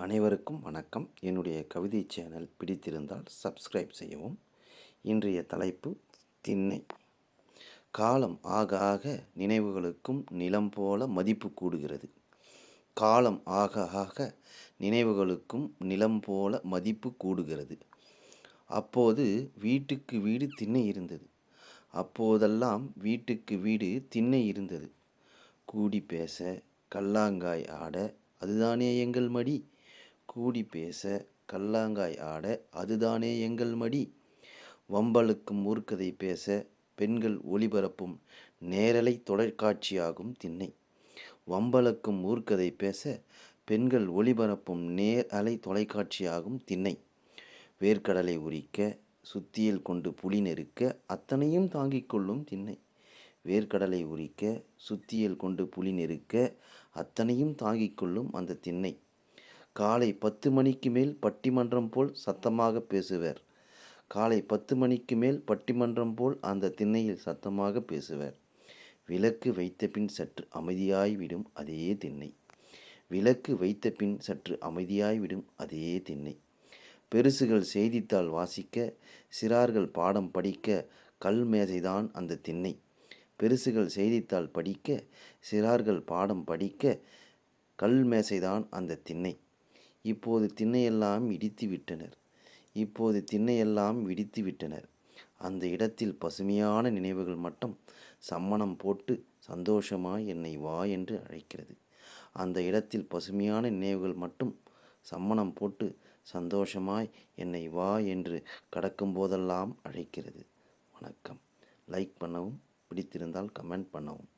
அனைவருக்கும் வணக்கம். என்னுடைய கவிதை சேனல் பிடித்திருந்தால் சப்ஸ்கிரைப் செய்யவும். இன்றைய தலைப்பு திண்ணை. காலம் ஆக ஆக நினைவுகளுக்கும் நிலம் போல மதிப்பு கூடுகிறது. காலம் ஆக ஆக நினைவுகளுக்கும் நிலம் போல மதிப்பு கூடுகிறது. அப்போது வீட்டுக்கு வீடு திண்ணை இருந்தது. அப்போதெல்லாம் வீட்டுக்கு வீடு திண்ணை இருந்தது. கூடி பேச கல்லாங்காய் ஆட அதுதானே எங்கள் மடி? கூடி பேச கல்லாங்காய் ஆட அதுதானே எங்கள் மடி? வம்பலுக்கும் ஊர்க்கதை பேச பெண்கள் ஒளிபரப்பும் நேரலை தொலைக்காட்சியாகும் திண்ணை. வம்பலுக்கும் ஊர்க்கதை பேச பெண்கள் ஒளிபரப்பும் நேர் அலை தொலைக்காட்சியாகும் திண்ணை. வேர்க்கடலை உரிக்க சுத்தியல் கொண்டு புளி நெருக்க அத்தனையும் தாங்கிக் கொள்ளும் திண்ணை. வேர்க்கடலை உரிக்க சுத்தியல் கொண்டு புளி நெருக்க அத்தனையும் தாங்கிக் கொள்ளும் அந்த திண்ணை. காலை பத்து மணிக்கு மேல் பட்டிமன்றம் போல் சத்தமாக பேசுவர். காலை பத்து மணிக்கு மேல் பட்டிமன்றம் போல் அந்த திண்ணையில் சத்தமாக பேசுவர். விளக்கு வைத்த பின் சற்று அமைதியாய்விடும் அதே திண்ணை. விளக்கு வைத்த பின் சற்று அமைதியாய்விடும் அதே திண்ணை. பெருசுகள் செய்தித்தாள் வாசிக்க சிறார்கள் பாடம் படிக்க கல் மேசைதான் அந்த திண்ணை. பெருசுகள் செய்தித்தாள் படிக்க சிறார்கள் பாடம் படிக்க கல் மேசைதான் அந்த திண்ணை. இப்போது திண்ணையெல்லாம் இடித்து விட்டனர் இப்போது திண்ணையெல்லாம் இடித்து விட்டனர் அந்த இடத்தில் பசுமையான நினைவுகள் மட்டும் சம்மணம் போட்டு சந்தோஷமாய் என்னை வா என்று அழைக்கிறது. அந்த இடத்தில் பசுமையான நினைவுகள் மட்டும் சம்மணம் போட்டு சந்தோஷமாய் என்னை வா என்று கடக்கும் போதெல்லாம் அழைக்கிறது. வணக்கம். லைக் பண்ணவும் பிடித்திருந்தால் கமெண்ட் பண்ணவும்.